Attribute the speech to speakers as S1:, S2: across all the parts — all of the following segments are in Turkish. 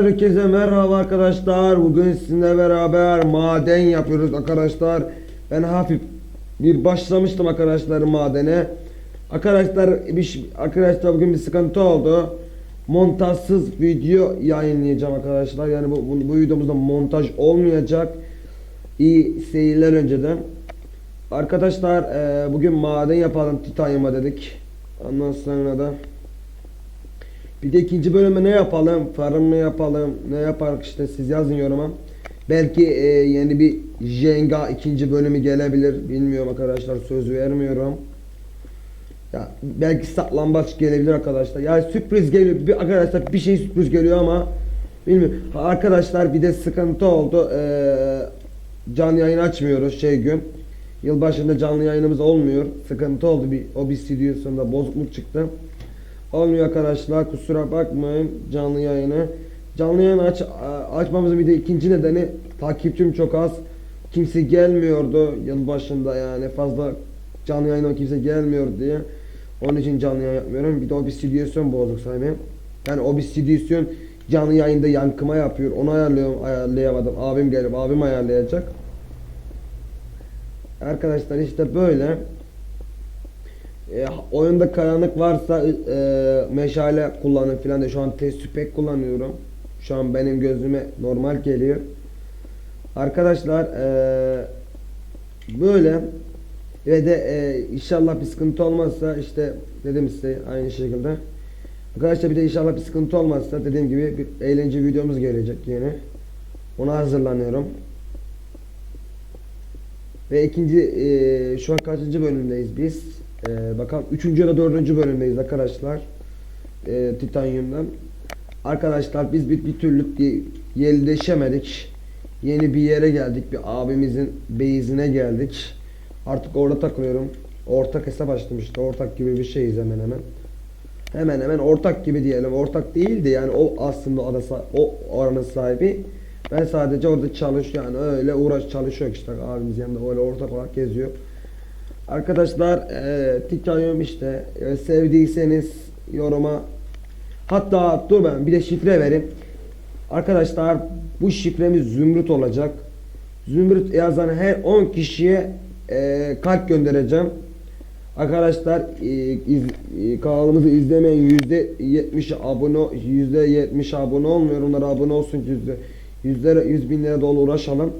S1: Herkese merhaba arkadaşlar. Bugün sizinle beraber maden yapıyoruz arkadaşlar. Ben hafif bir başlamıştım arkadaşlar madene. Arkadaşlar bir, arkadaşlar bugün bir sıkıntı oldu. Montajsız video yayınlayacağım arkadaşlar. Yani bu, bu, bu videomuzda montaj olmayacak. İyi seyirler önceden. Arkadaşlar eee, bugün maden yapalım titanyuma dedik. Ondan sonra da bir de ikinci bölümde ne yapalım? Farm mı yapalım? Ne yaparız işte siz yazın yoruma. Belki e, yeni bir Jenga ikinci bölümü gelebilir. Bilmiyorum arkadaşlar söz vermiyorum. Ya belki saklambaç gelebilir arkadaşlar. Ya sürpriz geliyor. Bir, arkadaşlar bir şey sürpriz geliyor ama bilmiyorum. Arkadaşlar bir de sıkıntı oldu. Ee, canlı yayın açmıyoruz şey gün. Yılbaşında canlı yayınımız olmuyor. Sıkıntı oldu bir o bir stüdyosunda bozukluk çıktı. Olmuyor arkadaşlar kusura bakmayın canlı yayını. Canlı yayın aç, açmamızın bir de ikinci nedeni takipçim çok az. Kimse gelmiyordu yıl başında yani fazla canlı yayına kimse gelmiyor diye. Onun için canlı yayın yapmıyorum. Bir de o bir stüdyosyon bozuk saymayın. Yani o bir stüdyosyon canlı yayında yankıma yapıyor. Onu ayarlıyorum ayarlayamadım. Abim gelip abim ayarlayacak. Arkadaşlar işte böyle. E, oyunda karanlık varsa e, meşale kullanın filan de şu an test tüpek kullanıyorum. Şu an benim gözüme normal geliyor. Arkadaşlar e, böyle ve de e, inşallah bir sıkıntı olmazsa işte dedim size aynı şekilde. Arkadaşlar bir de inşallah bir sıkıntı olmazsa dediğim gibi bir eğlence videomuz gelecek yine. Ona hazırlanıyorum. Ve ikinci e, şu an kaçıncı bölümdeyiz biz? E, bakalım üçüncü ya da dördüncü bölümdeyiz arkadaşlar. E, Titanium'dan. Arkadaşlar biz bir, bir türlü bir yerleşemedik. Yeni bir yere geldik. Bir abimizin beyzine geldik. Artık orada takılıyorum. Ortak hesap açtım işte. Ortak gibi bir şeyiz hemen hemen. Hemen hemen ortak gibi diyelim. Ortak değildi yani o aslında ada sa- o oranın sahibi. Ben sadece orada çalış yani öyle uğraş çalışıyor işte abimiz yanında öyle ortak olarak geziyor. Arkadaşlar e, Titanium işte e, sevdiyseniz yoruma hatta dur ben bir de şifre vereyim. Arkadaşlar bu şifremiz zümrüt olacak. Zümrüt yazan her 10 kişiye e, kalp göndereceğim. Arkadaşlar e, iz, e, kanalımızı izlemeyen yüzde 70 abone yüzde 70 abone olmuyor. Onlar abone olsun yüzde yüzlere yüz binlere dolu uğraşalım.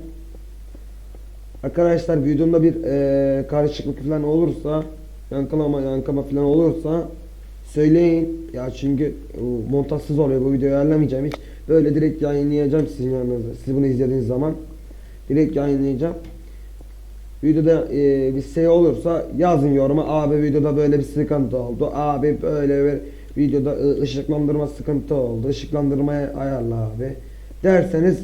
S1: Arkadaşlar videomda bir e, karışıklık falan olursa yankılama yankama falan olursa söyleyin. Ya çünkü e, montajsız oluyor bu videoyu ayarlamayacağım hiç. Böyle direkt yayınlayacağım sizin yanınızda. Siz bunu izlediğiniz zaman direkt yayınlayacağım. Videoda e, bir şey olursa yazın yoruma. Abi videoda böyle bir sıkıntı oldu. Abi böyle bir videoda ı- ışıklandırma sıkıntı oldu. Işıklandırmaya ayarla abi. Derseniz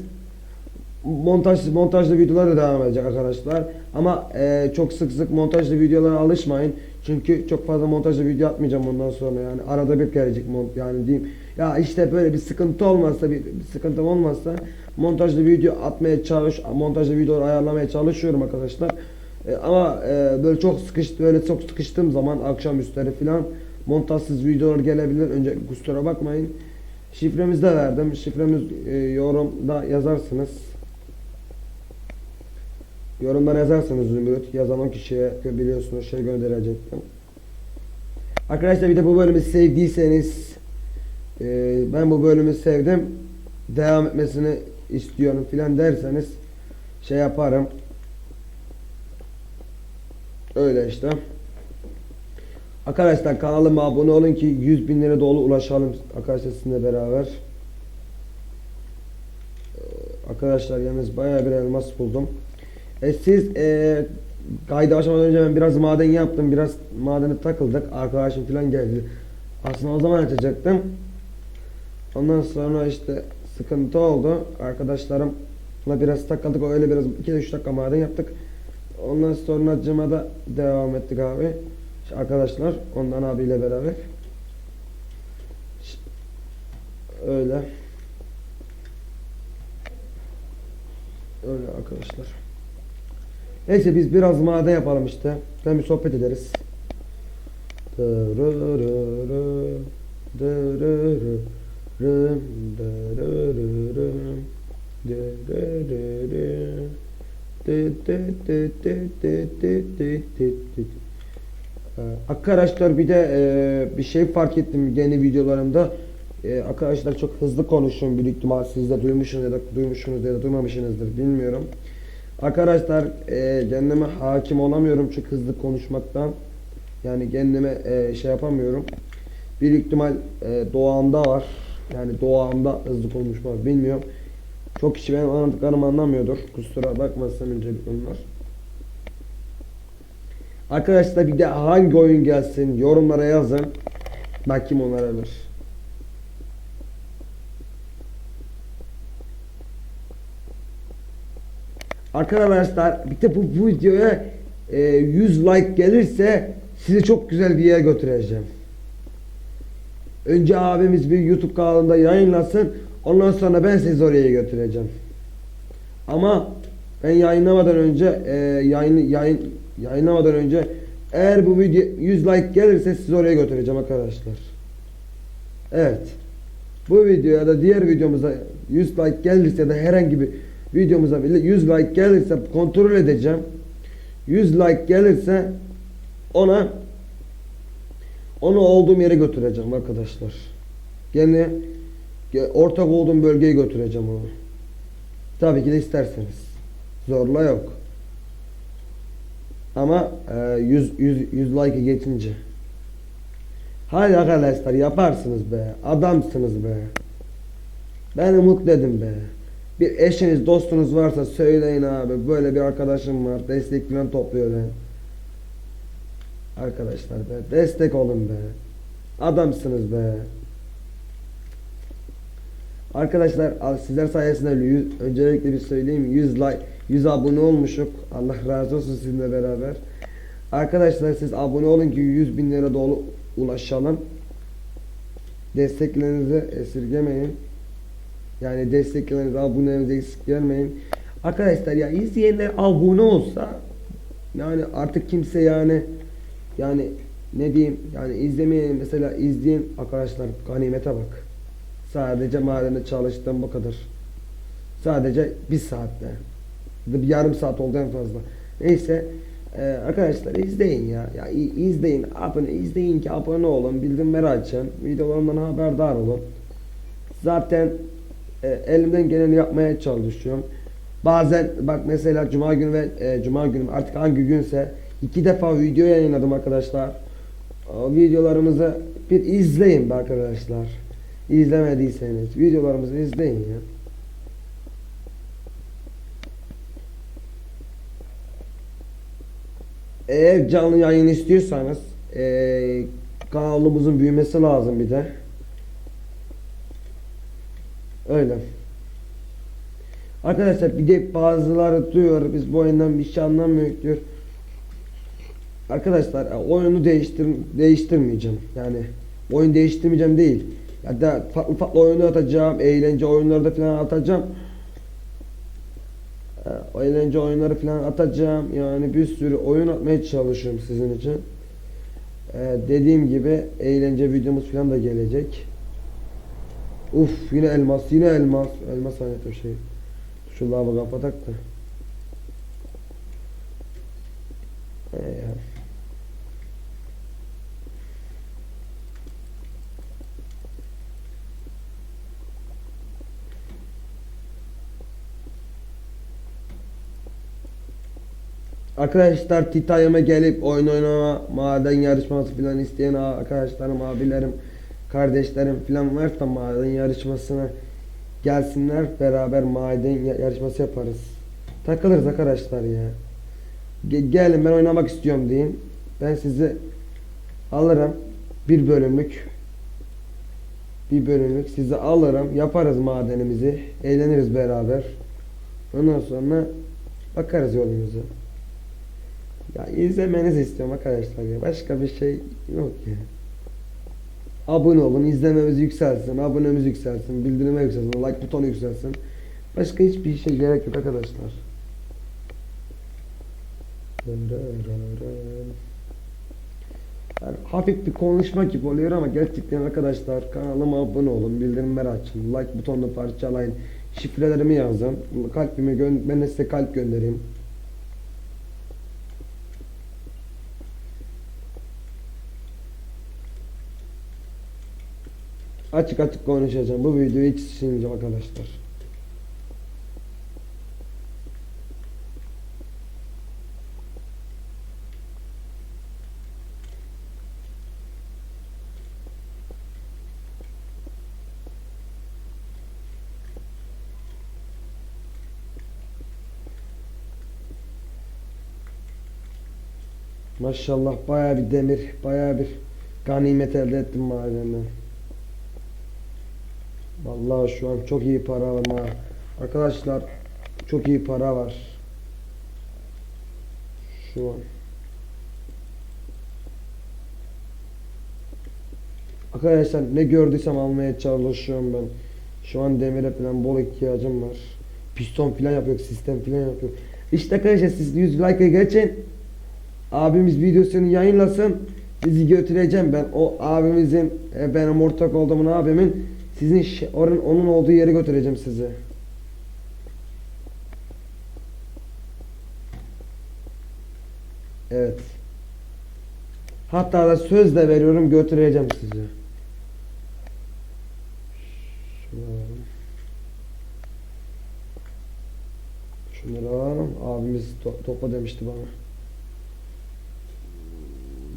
S1: montaj montajlı videolar da devam edecek arkadaşlar. Ama e, çok sık sık montajlı videolara alışmayın. Çünkü çok fazla montajlı video atmayacağım ondan sonra yani arada bir gelecek mont yani diyeyim. Ya işte böyle bir sıkıntı olmazsa bir, bir sıkıntım olmazsa montajlı video atmaya çalış montajlı video ayarlamaya çalışıyorum arkadaşlar. E, ama e, böyle çok sıkıştı böyle çok sıkıştığım zaman akşam üstleri filan montajsız videolar gelebilir. Önce kusura bakmayın. Şifremizi de verdim. Şifremiz e, yorumda yazarsınız. Yorumlara yazarsanız Zümrüt yazan kişiye biliyorsunuz şey gönderecektim. Arkadaşlar bir de bu bölümü sevdiyseniz e, ben bu bölümü sevdim devam etmesini istiyorum filan derseniz şey yaparım. Öyle işte. Arkadaşlar kanalıma abone olun ki 100 binlere dolu ulaşalım arkadaşlar sizinle beraber. Arkadaşlar yalnız bayağı bir elmas buldum. E siz e, kayda başlamadan önce ben biraz maden yaptım. Biraz madene takıldık. Arkadaşım falan geldi. Aslında o zaman açacaktım. Ondan sonra işte sıkıntı oldu. Arkadaşlarımla biraz takıldık. Öyle biraz 2-3 dakika maden yaptık. Ondan sonra cımada devam ettik abi. İşte arkadaşlar ondan abiyle beraber. Öyle. Öyle arkadaşlar. Neyse biz biraz made yapalım işte. Hem bir sohbet ederiz. Ee, arkadaşlar bir de e, bir şey fark ettim yeni videolarımda. E, arkadaşlar çok hızlı konuşuyorum büyük ihtimal siz de duymuşsunuz ya da duymuşsunuz ya da duymamışsınızdır bilmiyorum. Arkadaşlar e, kendime hakim olamıyorum çok hızlı konuşmaktan. Yani kendime e, şey yapamıyorum. Büyük ihtimal e, doğamda var. Yani doğamda hızlı konuşmak bilmiyorum. Çok kişi benim anlattıklarımı anlamıyordur. Kusura bakmasın öncelikle onlar. Arkadaşlar bir de hangi oyun gelsin yorumlara yazın. Bakayım onlara bir. Arkadaşlar bir de bu, bu videoya e, 100 like gelirse sizi çok güzel bir yere götüreceğim. Önce abimiz bir YouTube kanalında yayınlasın. Ondan sonra ben sizi oraya götüreceğim. Ama ben yayınlamadan önce e, yayın, yayın yayınlamadan önce eğer bu video 100 like gelirse sizi oraya götüreceğim arkadaşlar. Evet. Bu videoya da diğer videomuza 100 like gelirse da herhangi bir videomuza bile 100 like gelirse kontrol edeceğim. 100 like gelirse ona onu olduğum yere götüreceğim arkadaşlar. Ge- ortak olduğum bölgeye götüreceğim onu. Tabii ki de isterseniz. Zorla yok. Ama e, 100 100 100 like'ı geçince. Hadi arkadaşlar yaparsınız be. Adamsınız be. Beni mutlu edin be. Bir eşiniz, dostunuz varsa söyleyin abi. Böyle bir arkadaşım var. Destek falan topluyor ben. Arkadaşlar be. Destek olun be. Adamsınız be. Arkadaşlar sizler sayesinde yüz- öncelikle bir söyleyeyim 100 like 100 abone olmuşuk. Allah razı olsun sizinle beraber. Arkadaşlar siz abone olun ki 100 bin lira dolu ulaşalım. Desteklerinizi esirgemeyin. Yani desteklerinizi, abonelerinizi eksik gelmeyin. Arkadaşlar ya izleyenler abone olsa yani artık kimse yani yani ne diyeyim yani izlemeyen mesela izleyen arkadaşlar ganimete bak. Sadece mahallede çalıştım bu kadar. Sadece bir saatte. Bir yarım saat oldu en fazla. Neyse e, arkadaşlar izleyin ya. Ya izleyin, abone izleyin ki abone olun, bildirimleri açın, videolarımdan haberdar olun. Zaten e, elimden geleni yapmaya çalışıyorum. Bazen bak mesela cuma günü ve e, cuma günü artık hangi günse iki defa video yayınladım arkadaşlar. O videolarımızı bir izleyin be arkadaşlar. İzlemediyseniz videolarımızı izleyin ya. Eğer canlı yayın istiyorsanız eee kanalımızın büyümesi lazım bir de. Öyle. Arkadaşlar bir de bazıları diyor biz bu oyundan bir şey anlamıyoruz diyor. Arkadaşlar e, oyunu değiştir değiştirmeyeceğim. Yani oyun değiştirmeyeceğim değil. Ya da farklı farklı oyunu atacağım, eğlence oyunları da falan atacağım. E, eğlence oyunları falan atacağım. Yani bir sürü oyun atmaya çalışıyorum sizin için. E, dediğim gibi eğlence videomuz falan da gelecek. Uf yine elmas, yine elmas. Elmas hani şey. Şu lavı kapatak da. Arkadaşlar Titanium'a gelip oyun oynama, maden yarışması falan isteyen arkadaşlarım, abilerim, kardeşlerim falan varsa maden yarışmasına gelsinler beraber maden ya- yarışması yaparız. Takılırız arkadaşlar ya. Ge- gelin ben oynamak istiyorum deyin. Ben sizi alırım bir bölümlük bir bölümlük sizi alırım yaparız madenimizi eğleniriz beraber ondan sonra bakarız yolumuza ya izlemenizi istiyorum arkadaşlar ya. Başka bir şey yok ya. Abone olun, izlememiz yükselsin, abonemiz yükselsin, bildirime yükselsin, like butonu yükselsin. Başka hiçbir şey gerek yok arkadaşlar. Yani hafif bir konuşma gibi oluyor ama gerçekten arkadaşlar kanalıma abone olun, bildirimleri açın, like butonunu parçalayın, şifrelerimi yazın, kalbimi ben size kalp göndereyim. Açık açık konuşacağım. Bu videoyu hiç silmeyeceğim arkadaşlar. Maşallah bayağı bir demir, bayağı bir ganimet elde ettim madenden. Vallahi şu an çok iyi para var. Arkadaşlar çok iyi para var. Şu an. Arkadaşlar ne gördüysem almaya çalışıyorum ben. Şu an demire falan bol ihtiyacım var. Piston falan yapıyor, sistem falan yapıyor. İşte arkadaşlar siz 100 like'a geçin. Abimiz videosunu yayınlasın. Sizi götüreceğim ben. O abimizin, e, benim ortak olduğumun abimin sizin şe- onun, olduğu yere götüreceğim sizi. Evet. Hatta da söz de veriyorum götüreceğim sizi. Şunları alalım. Abimiz to- topla demişti bana.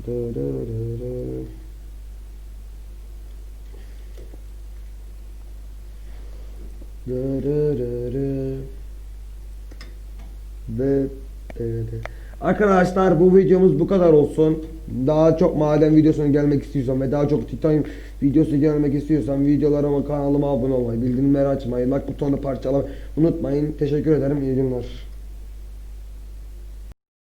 S1: Dı Arkadaşlar bu videomuz bu kadar olsun. Daha çok maden videosuna gelmek istiyorsan ve daha çok Titan videosu gelmek istiyorsan videolarıma kanalıma abone olmayı, bildirimleri açmayı, like butonunu parçalamayı unutmayın. Teşekkür ederim. İyi günler.